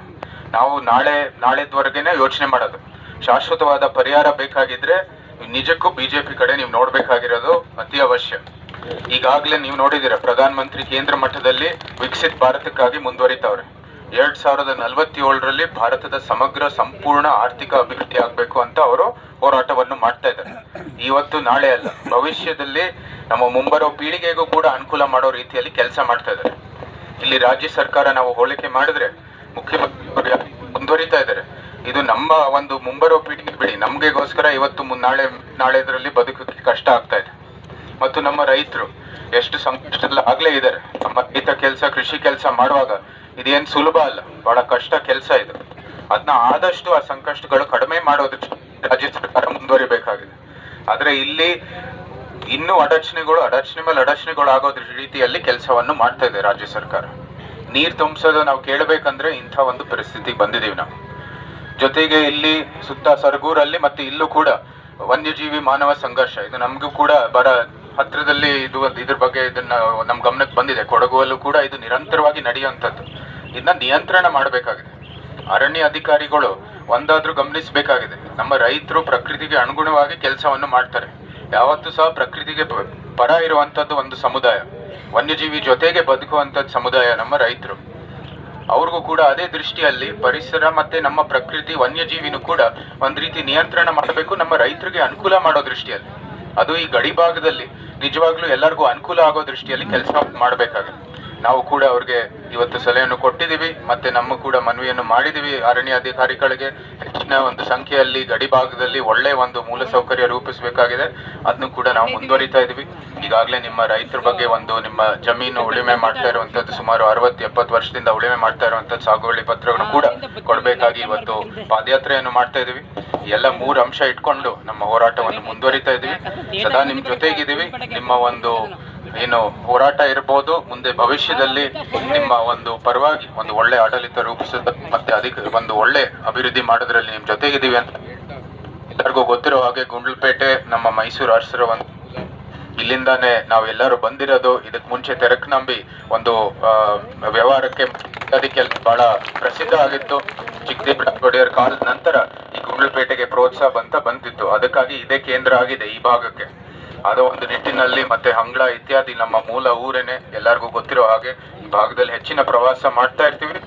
ನಾವು ನಾಳೆ, ನಾಳೆದ್ವರೆಗೆನೆ ಯೋಚನೆ ಮಾಡೋದು. ಶಾಶ್ವತವಾದ ಪರಿಹಾರ ಬೇಕಾಗಿದ್ರೆ ನಿಜಕ್ಕೂ ಬಿಜೆಪಿ ಕಡೆ ನೀವು ನೋಡ್ಬೇಕಾಗಿರೋದು ಅತಿ ಅವಶ್ಯ. ಈಗಾಗಲೇ ನೀವು ನೋಡಿದಿರ ಪ್ರಧಾನ ಮಂತ್ರಿ ಕೇಂದ್ರ ಮಟ್ಟದಲ್ಲಿ ವಿಕಸಿತ್ ಭಾರತಕ್ಕಾಗಿ ಮುಂದುವರಿತವ್ರೆ. ಎರಡ್ ಸಾವಿರದ ನಲವತ್ತೇಳರಲ್ಲಿ ಭಾರತದ ಸಮಗ್ರ, ಸಂಪೂರ್ಣ ಆರ್ಥಿಕ ಅಭಿವೃದ್ಧಿ ಆಗ್ಬೇಕು ಅಂತ ಅವರು ಹೋರಾಟವನ್ನು ಮಾಡ್ತಾ ಇದ್ದಾರೆ. ಇವತ್ತು ನಾಳೆ ಅಲ್ಲ, ಭವಿಷ್ಯದಲ್ಲಿ ನಮ್ಮ ಮುಂಬರೋ ಪೀಳಿಗೆಗೂ ಕೂಡ ಅನುಕೂಲ ಮಾಡೋ ರೀತಿಯಲ್ಲಿ ಕೆಲಸ ಮಾಡ್ತಾ ಇದ್ದಾರೆ. ಇಲ್ಲಿ ರಾಜ್ಯ ಸರ್ಕಾರ ನಾವು ಹೋಲಿಕೆ ಮಾಡಿದ್ರೆ ಮುಖ್ಯಮಂತ್ರಿ ಮುಂದುವರಿತಾ ಇದ್ದಾರೆ. ಇದು ನಮ್ಮ ಒಂದು ಮುಂಬರುವ ಪೀಳಿಗೆ ಬಿಡಿ. ನಮ್ಗೆಗೋಸ್ಕರ ಇವತ್ತು ನಾಳೆ ನಾಳೆ ಇದರಲ್ಲಿ ಬದುಕಕ್ಕೆ ಕಷ್ಟ ಆಗ್ತಾ ಇದೆ. ಮತ್ತು ನಮ್ಮ ರೈತರು ಎಷ್ಟು ಸಂಕಷ್ಟದಲ್ಲಿ ಆಗ್ಲೇ ಇದ್ದಾರೆ. ನಮ್ಮ ರೈತ ಕೆಲಸ, ಕೃಷಿ ಕೆಲಸ ಮಾಡುವಾಗ ಇದೇನ್ ಸುಲಭ ಅಲ್ಲ. ಬಹಳ ಕಷ್ಟ ಕೆಲಸ ಇದು. ಅದನ್ನ ಆದಷ್ಟು ಆ ಸಂಕಷ್ಟಗಳು ಕಡಿಮೆ ಮಾಡೋದಕ್ಕೆ ರಾಜ್ಯ ಸರ್ಕಾರ ಮುಂದುವರಿಬೇಕಾಗಿದೆ. ಆದ್ರೆ ಇಲ್ಲಿ ಇನ್ನೂ ಅಡಚಣೆಗಳು, ಅಡಚಣೆ ಮೇಲೆ ಅಡಚಣೆಗಳು ಆಗೋದ್ರ ರೀತಿಯಲ್ಲಿ ಕೆಲಸವನ್ನು ಮಾಡ್ತಾ ಇದೆ ರಾಜ್ಯ ಸರ್ಕಾರ. ನೀರ್ ತುಂಬಿಸೋದು ನಾವು ಕೇಳಬೇಕಂದ್ರೆ ಇಂಥ ಒಂದು ಪರಿಸ್ಥಿತಿ ಬಂದಿದೀವಿ ನಾವು. ಜೊತೆಗೆ ಇಲ್ಲಿ ಸುತ್ತ ಸರಗೂರಲ್ಲಿ ಮತ್ತೆ ಇಲ್ಲೂ ಕೂಡ ವನ್ಯಜೀವಿ ಮಾನವ ಸಂಘರ್ಷ, ಇದು ನಮಗೂ ಕೂಡ ಬರ ಹತ್ರದಲ್ಲಿ ಇದು ಇದ್ರ ಬಗ್ಗೆ ಇದನ್ನ ನಮ್ಮ ಗಮನಕ್ಕೆ ಬಂದಿದೆ. ಕೊಡಗುವಲ್ಲೂ ಕೂಡ ಇದು ನಿರಂತರವಾಗಿ ನಡೆಯುವಂಥದ್ದು. ಇದನ್ನ ನಿಯಂತ್ರಣ ಮಾಡಬೇಕಾಗಿದೆ. ಅರಣ್ಯ ಅಧಿಕಾರಿಗಳು ಒಂದಾದ್ರೂ ಗಮನಿಸಬೇಕಾಗಿದೆ. ನಮ್ಮ ರೈತರು ಪ್ರಕೃತಿಗೆ ಅನುಗುಣವಾಗಿ ಕೆಲಸವನ್ನು ಮಾಡ್ತಾರೆ. ಯಾವತ್ತೂ ಸಹ ಪ್ರಕೃತಿಗೆ ಪರ ಇರುವಂತದ್ದು ಒಂದು ಸಮುದಾಯ. ವನ್ಯಜೀವಿ ಜೊತೆಗೆ ಬದುಕುವಂಥದ್ದು ಸಮುದಾಯ ನಮ್ಮ ರೈತರು. ಅವ್ರಿಗೂ ಕೂಡ ಅದೇ ದೃಷ್ಟಿಯಲ್ಲಿ ಪರಿಸರ ಮತ್ತೆ ನಮ್ಮ ಪ್ರಕೃತಿ ವನ್ಯಜೀವಿನೂ ಕೂಡ ಒಂದ್ ರೀತಿ ನಿಯಂತ್ರಣ ಮಾಡಬೇಕು ನಮ್ಮ ರೈತರಿಗೆ ಅನುಕೂಲ ಮಾಡೋ ದೃಷ್ಟಿಯಲ್ಲಿ. ಅದು ಈ ಗಡಿ ಭಾಗದಲ್ಲಿ ನಿಜವಾಗ್ಲೂ ಎಲ್ಲರಿಗೂ ಅನುಕೂಲ ಆಗೋ ದೃಷ್ಟಿಯಲ್ಲಿ ಕೆಲಸ ಮಾಡಬೇಕಾಗುತ್ತೆ. ನಾವು ಕೂಡ ಅವ್ರಿಗೆ ಇವತ್ತು ಸಲಹೆಯನ್ನು ಕೊಟ್ಟಿದ್ದೀವಿ, ಮತ್ತೆ ನಮ್ಮ ಕೂಡ ಮನವಿಯನ್ನು ಮಾಡಿದೀವಿ ಅರಣ್ಯ ಅಧಿಕಾರಿಗಳಿಗೆ ಹೆಚ್ಚಿನ ಒಂದು ಸಂಖ್ಯೆಯಲ್ಲಿ ಗಡಿ ಭಾಗದಲ್ಲಿ ಒಳ್ಳೆ ಒಂದು ಮೂಲಸೌಕರ್ಯ ರೂಪಿಸಬೇಕಾಗಿದೆ. ಅದನ್ನು ಕೂಡ ನಾವು ಮುಂದುವರಿತಾ ಇದೀವಿ ಈಗಾಗಲೇ ನಿಮ್ಮ ರೈತರ ಬಗ್ಗೆ ಒಂದು ನಿಮ್ಮ ಜಮೀನು ಉಳಿಮೆ ಮಾಡ್ತಾ ಇರುವಂತದ್ದು ಸುಮಾರು ಅರವತ್ತು, ಎಪ್ಪತ್ತು ವರ್ಷದಿಂದ ಉಳಿಮೆ ಮಾಡ್ತಾ ಇರುವಂತದ್ದು ಸಾಗುವಳಿ ಪತ್ರಗಳನ್ನು ಕೂಡ ಕೊಡಬೇಕಾಗಿ ಇವತ್ತು ಪಾದಯಾತ್ರೆಯನ್ನು ಮಾಡ್ತಾ ಇದೀವಿ ಈ ಎಲ್ಲ ಮೂರು ಅಂಶ ಇಟ್ಕೊಂಡು ನಮ್ಮ ಹೋರಾಟವನ್ನು ಮುಂದುವರಿತಾ ಇದೀವಿ ಸದಾ ನಿಮ್ಮ ಜೊತೆಗಿದ್ದೀವಿ. ನಿಮ್ಮ ಒಂದು ಏನು ಹೋರಾಟ ಇರಬಹುದು ಮುಂದೆ ಭವಿಷ್ಯದಲ್ಲಿ ನಿಮ್ಮ ಒಂದು ಪರವಾಗಿ ಒಂದು ಒಳ್ಳೆ ಆಡಳಿತ ರೂಪಿಸೋದು ಮತ್ತೆ ಅಧಿಕ ಒಂದು ಒಳ್ಳೆ ಅಭಿವೃದ್ಧಿ ಮಾಡೋದ್ರಲ್ಲಿ ನಿಮ್ ಜೊತೆಗಿದ್ದೀವಿ ಅಂತ ಎಲ್ಲರಿಗೂ ಗೊತ್ತಿರೋ ಹಾಗೆ ಗುಂಡ್ಲುಪೇಟೆ ನಮ್ಮ ಮೈಸೂರು ಅರಸರ ಒಂದು ಇಲ್ಲಿಂದಾನೆ ನಾವೆಲ್ಲರೂ ಬಂದಿರೋದು ಇದಕ್ ಮುಂಚೆ ತೆರಕನಂಬಿ ಒಂದು ಆ, ವ್ಯವಹಾರಕ್ಕೆ ಅದಕ್ಕೆ ಬಹಳ ಪ್ರಸಿದ್ಧ ಆಗಿತ್ತು. ಚಿಕ್ಕದೇವರಾಜ ಒಡೆಯರ್ ಕಾಲದ ನಂತರ ಈ ಗುಂಡ್ಲುಪೇಟೆಗೆ ಪ್ರೋತ್ಸಾಹ ಬಂತ ಬಂದಿತ್ತು. ಅದಕ್ಕಾಗಿ ಇದೇ ಕೇಂದ್ರ ಆಗಿದೆ ಈ ಭಾಗಕ್ಕೆ. ಅದೋ ಒಂದು ನಿಟ್ಟಿನಲ್ಲಿ ಮತ್ತೆ ಹಂಗ್ಳ ಇತ್ಯಾದಿ ನಮ್ಮ ಮೂಲ ಊರೇನೆ ಎಲ್ಲರಿಗೂ ಗೊತ್ತಿರೋ ಹಾಗೆ ಈ ಭಾಗದಲ್ಲಿ ಹೆಚ್ಚಿನ ಪ್ರವಾಸ ಮಾಡ್ತಾ ಇರ್ತೀವಿ.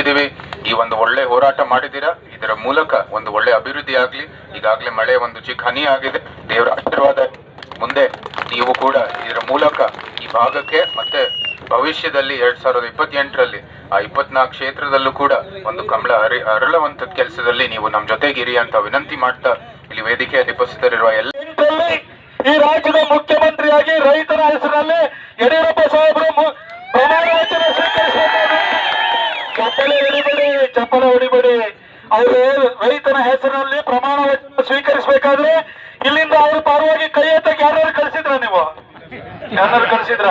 ಇದೀವಿ ಈ ಒಂದು ಒಳ್ಳೆ ಹೋರಾಟ ಮಾಡಿದ್ದೀರಾ? ಇದರ ಮೂಲಕ ಒಂದು ಒಳ್ಳೆ ಅಭಿವೃದ್ಧಿ ಆಗ್ಲಿ. ಈಗಾಗಲೇ ಮಳೆ ಒಂದು ಚಿಕ್ಕ ಹನಿ ಆಗಿದೆ. ದೇವರ ಆಶೀರ್ವಾದ ಮುಂದೆ ನೀವು ಕೂಡ ಇದರ ಮೂಲಕ ಈ ಭಾಗಕ್ಕೆ ಮತ್ತೆ ಭವಿಷ್ಯದಲ್ಲಿ ಎರಡ್ ಸಾವಿರದ ಇಪ್ಪತ್ತೆಂಟರಲ್ಲಿ ಆ ಇಪ್ಪತ್ನಾಲ್ಕು ಕ್ಷೇತ್ರದಲ್ಲೂ ಕೂಡ ಒಂದು ಕಮಲ ಅರಿ ಅರಳುವಂತ ಕೆಲಸದಲ್ಲಿ ನೀವು ನಮ್ಮ ಜೊತೆಗಿರಿ ಅಂತ ವಿನಂತಿ ಮಾಡ್ತಾ ಇಲ್ಲಿ ವೇದಿಕೆಯಲ್ಲಿ ಉಪಸ್ಥಿತರಿರುವ ಎಲ್ಲ ಈ ರಾಜ್ಯದ ಮುಖ್ಯಮಂತ್ರಿಯಾಗಿ ರೈತರ ಹೆಸರಲ್ಲಿ ಯಡಿಯೂರಪ್ಪ ಸಾಹೇಬರು ಪ್ರಮಾಣ ವಚನ ಸ್ವೀಕರಿಸಬೇಕಾದ್ರೆ ಚಪ್ಪಲಿ ಹೊಡಿಬೇಡಿ, ಚಪ್ಪಲ ಹೊಡಿಬೇಡಿ. ಅವರು ರೈತನ ಹೆಸರಲ್ಲಿ ಪ್ರಮಾಣ ವಚನ ಸ್ವೀಕರಿಸಬೇಕಾದ್ರೆ ಇಲ್ಲಿಂದ ಅವರು ಪರವಾಗಿ ಕೈ ಎತ್ತಕ್ಕೆ ಯಾರು ಕಳಿಸಿದ್ರ ನೀವು? ಯಾರು ಕಳಿಸಿದ್ರ?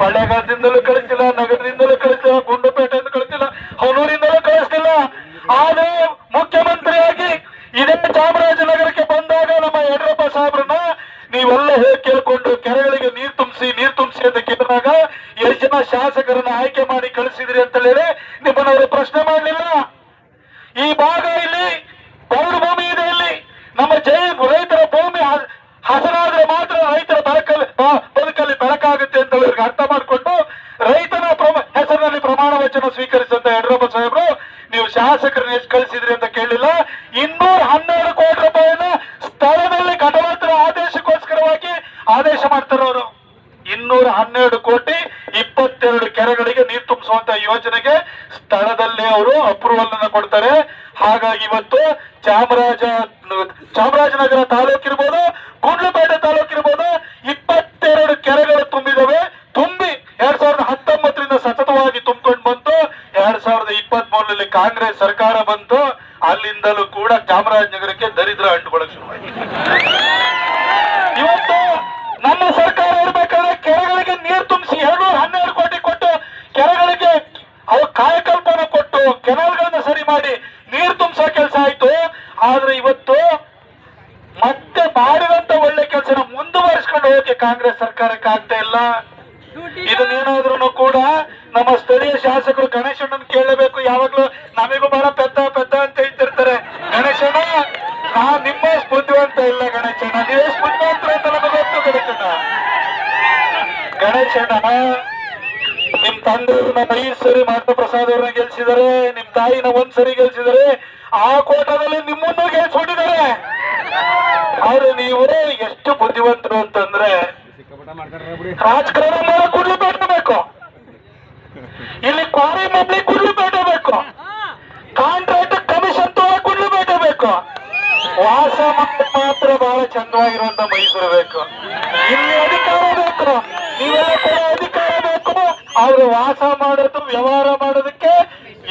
ಪಳ್ಳೆಗಾಲದಿಂದಲೂ ಕಳಿಸಿಲ್ಲ, ನಗರದಿಂದಲೂ ಕಳಿಸಿಲ್ಲ, ಗುಂಡುಪೇಟೆಯಿಂದ ಕಳಿಸಿಲ್ಲ, ಹನೂರಿಂದಲೂ ಕಳಿಸ್ತಿಲ್ಲ ಆದ್ರೆ ಮುಖ್ಯಮಂತ್ರಿಯಾಗಿ ಇದೇ ಚಾಮರಾಜನಗರಕ್ಕೆ ಬಂದಾಗ ನಮ್ಮ ಯಡಿಯೂರಪ್ಪ ಸಾಹೇಬ್ರನ್ನ ಹೇಗೆ ಕೇಳ್ಕೊಂಡು ಕೆರೆಗಳಿಗೆ ನೀರ್ ತುಂಬಿಸಿ ನೀರ್ ತುಂಬಿಸಿ ಅಂತ ಕೇಳಿದಾಗ ಎಷ್ಟು ಜನ ಶಾಸಕರನ್ನ ಆಯ್ಕೆ ಮಾಡಿ ಕಳಿಸಿದ್ರಿ ಅಂತ ಹೇಳಿ ನಿಮ್ಮನ್ನವರು ಪ್ರಶ್ನೆ ಮಾಡಲಿಲ್ಲ. ಈ ಭಾಗ ಇಲ್ಲಿ ಬರಡು ಭೂಮಿ ಇದೆ ಇಲ್ಲಿ. ನಮ್ಮ ಜೈ ರೈತರ ಭೂಮಿ ಹಸನಾದ್ರೆ ಮಾತ್ರ ರೈತರ ಬಳಕಲ್ಲಿ ಬ- ಬದುಕಲ್ಲಿ ಬೆಳಕಾಗುತ್ತೆ ಅಂತ ಇವ್ರಿಗೆ ಅರ್ಥ ಮಾಡಿಕೊಂಡು ರೈತನ ಹೆಸರಿನಲ್ಲಿ ಪ್ರಮಾಣ ವಚನ ಸ್ವೀಕರಿಸಂತ ಯಡಿಯೂರಪ್ಪ ಸಾಹೇಬ್ರು, ನೀವು ಶಾಸಕರನ್ನ ಎಷ್ಟು ಕಳಿಸಿದ್ರಿ ಅಂತ ಕೇಳಿಲ್ಲ ಇನ್ನೂರ ಹನ್ನೆರಡು ಕೋಟಿ ರೂಪಾಯಿನ ಸ್ಥಳದಲ್ಲಿ ಘಟವರ್ತರ ಆದೇಶಕ್ಕೋಸ್ಕರವಾಗಿ ಆದೇಶ ಮಾಡ್ತಾರೆ ಅವರು ಇನ್ನೂರ ಹನ್ನೆರಡು ಕೋಟಿ ಇಪ್ಪತ್ತೆರಡು ಕೆರೆಗಳಿಗೆ ನೀರು ತುಂಬಿಸುವಂತ ಯೋಜನೆಗೆ ಸ್ಥಳದಲ್ಲೇ ಅವರು ಅಪ್ರೂವಲ್ ಅನ್ನ ಕೊಡ್ತಾರೆ. ಹಾಗಾಗಿ ಇವತ್ತು ಚಾಮರಾಜ, ಚಾಮರಾಜನಗರ ತಾಲೂಕಿರ್ಬೋದು ಗುಂಡ್ಲುಪೇಟೆ ತಾಲೂಕಿರ್ಬೋದು ಇಪ್ಪತ್ತೆರಡು ಕೆರೆಗಳು ತುಂಬಿದವೆ. ತುಂಬಿ ಎರಡ್ ಸಾವಿರದ ಹತ್ತೊಂಬತ್ತರಿಂದ ಸತತವಾಗಿ ತುಂಬಿಕೊಂಡು ಬಂತು. ಎರಡ್ ಸಾವಿರದ ಇಪ್ಪತ್ತ್ ಮೂರರಲ್ಲಿ ಕಾಂಗ್ರೆಸ್ ಸರ್ಕಾರ ಬಂತು. ಅಲ್ಲಿಂದಲೂ ಕೂಡ ಚಾಮರಾಜನಗರಕ್ಕೆ ದರಿದ್ರ ಅಂಟುಕೊಳ್ಳಕ್ ಶುರುವಾಯಿತು. ಇವತ್ತು ನಮ್ಮ ಸರ್ಕಾರ ಇರ್ಬೇಕಾದ್ರೆ ಕೆರೆಗಳಿಗೆ ನೀರು ತುಂಬಿಸಿ ಎರಡ್ನೂರ ಹನ್ನೆರಡು ಕೋಟಿ ಕೊಟ್ಟು ಕೆರೆಗಳಿಗೆ ಅವು ಕಾಯಕಲ್ಪನ ಕೊಟ್ಟು ಕೆನಾಲ್ಗಳನ್ನ ಸರಿ ಮಾಡಿ ನೀರು ತುಂಬಿಸೋ ಕೆಲಸ ಆಯ್ತು. ಆದ್ರೆ ಇವತ್ತು ಮತ್ತೆ ಮಾಡಿದಂತ ಒಳ್ಳೆ ಕೆಲಸನ ಮುಂದುವರಿಸ್ಕೊಂಡು ಹೋಗಕ್ಕೆ ಕಾಂಗ್ರೆಸ್ ಸರ್ಕಾರಕ್ಕೆ ಆಗ್ತಾ ಇಲ್ಲ. ಇದನ್ನೇನಾದ್ರೂ ಕೂಡ ನಮ್ಮ ಸ್ಥಳೀಯ ಶಾಸಕರು ಗಣೇಶಣ್ಣನ್ ಕೇಳಬೇಕು. ಯಾವಾಗ್ಲೂ ನಮಿಗೂ ಬಹಳ ಪೆದ್ದ ಪೆದ್ದ ಅಂತ ಹೇಳ್ತಿರ್ತಾರೆ. ಗಣೇಶಣ್ಣ ನಾ ನಿಮ್ಮ ಬುದ್ಧಿವಂತ? ಇಲ್ಲ ಗಣೇಶಣ್ಣ ನೀವೇ ಬುದ್ಧಿವಂತರು ಅಂತ ನಮಗೆ ಗೊತ್ತು ಗಣೇಶಣ್ಣ ಗಣೇಶಣ್ಣ ನಿಮ್ ತಂದೆಯವ್ರನ್ನ ಐದು ಸರಿ ಮಾತಾ ಪ್ರಸಾದ್ ಅವ್ರನ್ನ ಗೆಲ್ಸಿದ್ದಾರೆ ನಿಮ್ ತಾಯಿನ ಒಂದ್ ಸರಿ ಗೆಲ್ಸಿದಾರೆ, ಆ ಕೋಟದಲ್ಲಿ ನಿಮ್ಮನ್ನು ಗೆಲ್ಸ್ಕೊಂಡಿದ್ದಾರೆ ಆದ್ರೆ ನೀವು ಎಷ್ಟು ಬುದ್ಧಿವಂತರು ಅಂತಂದ್ರೆ ರಾಜಕಾರಣ ಮೇಲೆ ಕುಡ್ಲುಪೇಟೆ ಬೇಕು ಇಲ್ಲಿ ಕ್ವಾರಿ ಮಾಡ್ಲಿಕ್ಕೆ ಕುಡ್ಲುಪೇಟೆ ಬೇಕು ಕಾಂಟ್ರಾಕ್ಟ್ ಕಮಿಷನ್ ತೋರ ಕುಡ್ಲುಪೇಟೆ ಬೇಕು ವಾಸ ಮಾತ್ರ ಬಹಳ ಚಂದವಾಗಿರುವಂತ ಮೈಸೂರು ಬೇಕು. ಇಲ್ಲಿ ಅಧಿಕಾರ ಬೇಕು. ನೀವೆಲ್ಲ ಕೂಡ ಅಧಿಕಾರ ಆದ್ರೆ ವಾಸ ಮಾಡೋದು, ವ್ಯವಹಾರ ಮಾಡೋದಕ್ಕೆ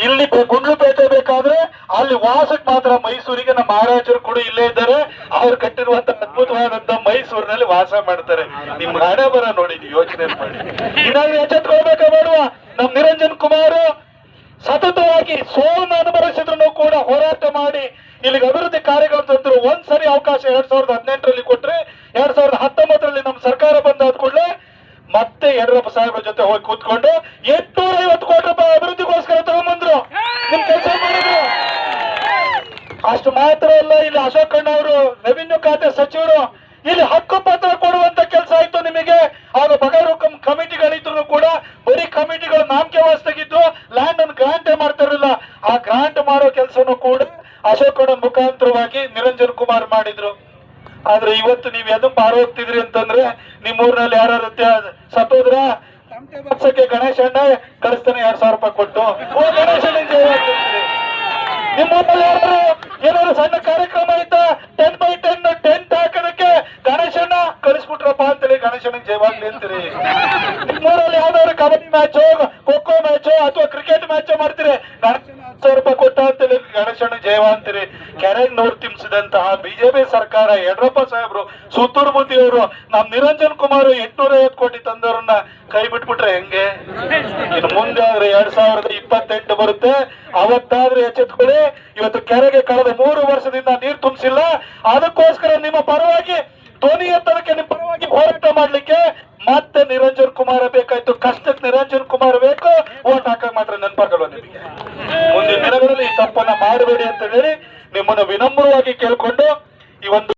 ಇಲ್ಲಿ ಗುಂಡ್ಲು ಗುಂಡ್ಲುಪೇಟೆ ಬೇಕಾದ್ರೆ ಅಲ್ಲಿ ವಾಸಕ್ಕೆ ಮಾತ್ರ ಮೈಸೂರಿಗೆ ನಮ್ಮ ಮಹಾರಾಜರು ಕೂಡ ಇಲ್ಲೇ ಇದ್ದಾರೆ. ಅವ್ರು ಕಟ್ಟಿರುವಂತ ಅದ್ಭುತವಾದಂತ ಮೈಸೂರಿನಲ್ಲಿ ವಾಸ ಮಾಡ್ತಾರೆ. ನಿಮ್ ಹಣೆ ಬರ ನೋಡಿ, ನೀವು ಯೋಚನೆ ಮಾಡಿ. ಇನ್ನಾದ್ರೂ ಎಚ್ಚೆತ್ಕೊಳ್ಬೇಕಾ ಮಾಡುವ? ನಮ್ ನಿರಂಜನ್ ಕುಮಾರ್ ಸತತವಾಗಿ ಸೋಲನ್ನು ಅನುಭವಿಸಿದ್ರು ಕೂಡ ಹೋರಾಟ ಮಾಡಿ ಇಲ್ಲಿಗೆ ಅಭಿವೃದ್ಧಿ ಕಾರ್ಯಗಳು ತಂದ್ರು. ಒಂದ್ಸರಿ ಅವಕಾಶ ಎರಡ್ ಸಾವಿರದ ಹದಿನೆಂಟರಲ್ಲಿ ಕೊಟ್ರೆ, ಎರಡ್ ಸಾವಿರದ ಹತ್ತೊಂಬತ್ತರಲ್ಲಿ ನಮ್ಮ ಸರ್ಕಾರ ಬಂದಾದ ಕೂಡಲೇ ಮತ್ತೆ ಯಡಿಯೂರಪ್ಪ ಸಾಹೇಬ್ರ ಜೊತೆ ಹೋಗಿ ಕೂತ್ಕೊಂಡು ಎಂಟುನೂರ ಐವತ್ತು ಕೋಟಿ ರೂಪಾಯಿ ಅಭಿವೃದ್ಧಿಗೋಸ್ಕರ ತಗೊಂಡ್ಬಂದ್ರು ನಿಮ್ ಕೆಲಸ ಮಾಡಿದ್ರು? ಅಷ್ಟು ಮಾತ್ರ ಅಲ್ಲ, ಇಲ್ಲಿ ಅಶೋಕ್ ಅಣ್ಣ ಅವರು ರೆವಿನ್ಯೂ ಖಾತೆ ಸಚಿವರು, ಇಲ್ಲಿ ಹಕ್ಕು ಪತ್ರ ಕೊಡುವಂತ ಕೆಲಸ ಆಯ್ತು ನಿಮಗೆ. ಆಗ ಬಗರು ಕಮಿಟಿಗಳಿದ್ರು ಕೂಡ ಬರೀ ಕಮಿಟಿಗಳು ನಾಮಕೆ ವಾಸ್ತಗಿದ್ದು ಲ್ಯಾಂಡ್ ಅನ್ನು ಗ್ರಾಂಟೇ ಮಾಡ್ತಾ ಇರಲಿಲ್ಲ. ಆ ಗ್ರಾಂಟ್ ಮಾಡೋ ಕೆಲಸನೂ ಕೂಡ ಅಶೋಕ್ ಕಣ್ಣ ಮುಖಾಂತರವಾಗಿ ನಿರಂಜನ್ ಕುಮಾರ್ ಮಾಡಿದ್ರು. ಆದ್ರೆ ಇವತ್ತು ನೀವ್ ಎದು ಪಾರ ಹೋಗ್ತಿದ್ರಿ ಅಂತಂದ್ರೆ ನಿಮ್ ಊರ್ನಲ್ಲಿ ಯಾರು ಸತ್ತೋದ್ರ? ಸತೋದ್ರ ಬಗ್ಸಕ್ಕೆ ಗಣೇಶ ಅಣ್ಣ ಕಳಿಸ್ತಾನೆ ಎರಡ್ ಸಾವಿರ ರೂಪಾಯಿ ಕೊಟ್ಟು. ಓ ನಿಮ್ಮ ಊರಲ್ಲಿ ಯಾರು ಏನಾದ್ರು ಸಣ್ಣ ಕಾರ್ಯಕ್ರಮ ಆಯ್ತಾ ಟೆನ್ ಬೈ ಟೆನ್ ಟೆಂಟ್ ಹಾಕೋದಕ್ಕೆ ಗಣೇಶಣ್ಣ ಕಳಿಸ್ಬಿಟ್ರಪ್ಪ ಅಂತೇಳಿ ಗಣೇಶನಿಗೆ ಜಯವಾಗ್ಲಿ ಅಂತೀರಿ. ನಿಮ್ಮೂರಲ್ಲಿ ಯಾವ್ದಾದ್ರು ಕಬಡ್ಡಿ ಮ್ಯಾಚ್ ಖೋ ಮ್ಯಾಚು ಅಥವಾ ಕ್ರಿಕೆಟ್ ಮ್ಯಾಚ್ ಮಾಡ್ತೀರಿ? ಗಣೇಶನ ಸಾವಿರ ರೂಪಾಯಿ ಕೊಟ್ಟ ಅಂತೇಳಿ ಗಣೇಶನ ಜಯವ ಅಂತೀರಿ. ಕೆರೆಗೆ ನೋಡ್ ತಿಮ್ಸಿದಂತಹ ಬಿಜೆಪಿ ಸರ್ಕಾರ ಯಡಿಯೂರಪ್ಪ ಸಾಹೇಬ್ರು, ಸುತ್ತೂರು ಬುದ್ಧಿಯವರು ನಮ್ ನಿರಂಜನ್ ಕುಮಾರ್ ಎಂಟ್ನೂರ ಐವತ್ತು ಕೋಟಿ ತಂದವ್ರನ್ನ ಕೈ ಬಿಟ್ಬಿಟ್ರೆ ಹೆಂಗೆ? ಇನ್ನು ಮುಂದೆ ಆದ್ರೆ ಎರಡ್ ಸಾವಿರದ ಇಪ್ಪತ್ತೆಂಟು ಬರುತ್ತೆ. ಅವತ್ತಾದ್ರೆ ಎಚ್ಚೆತ್ಕೊಳ್ಳಿ. ಇವತ್ತು ಕೆರೆಗೆ ಕಳೆದ ಮೂರು ವರ್ಷದಿಂದ ನೀರು ತುಂಬಿಸಿಲ್ಲ. ಅದಕ್ಕೋಸ್ಕರ ನಿಮ್ಮ ಪರವಾಗಿ, ಧ್ವನಿ ಎತ್ತದಕ್ಕೆ ನಿಮ್ಮ ಪರವಾಗಿ ಹೋರಾಟ ಮಾಡ್ಲಿಕ್ಕೆ ಮತ್ತೆ ನಿರಂಜನ್ ಕುಮಾರ್ ಬೇಕಾಯ್ತು. ಕಷ್ಟಕ್ಕೆ ನಿರಂಜನ್ ಕುಮಾರ್ ಬೇಕು. ಓಟ್ ಹಾಕಕ್ ಮಾತ್ರ ನೆನಪಾಗಲ್ವ ನಿಮಗೆ? ಮುಂದಿನ ದಿನಗಳಲ್ಲಿ ಈ ತಪ್ಪನ್ನ ಮಾಡಬೇಡಿ ಅಂತ ಹೇಳಿ ನಿಮ್ಮನ್ನ ವಿನಮ್ರವಾಗಿ ಕೇಳ್ಕೊಂಡು ಈ ಒಂದು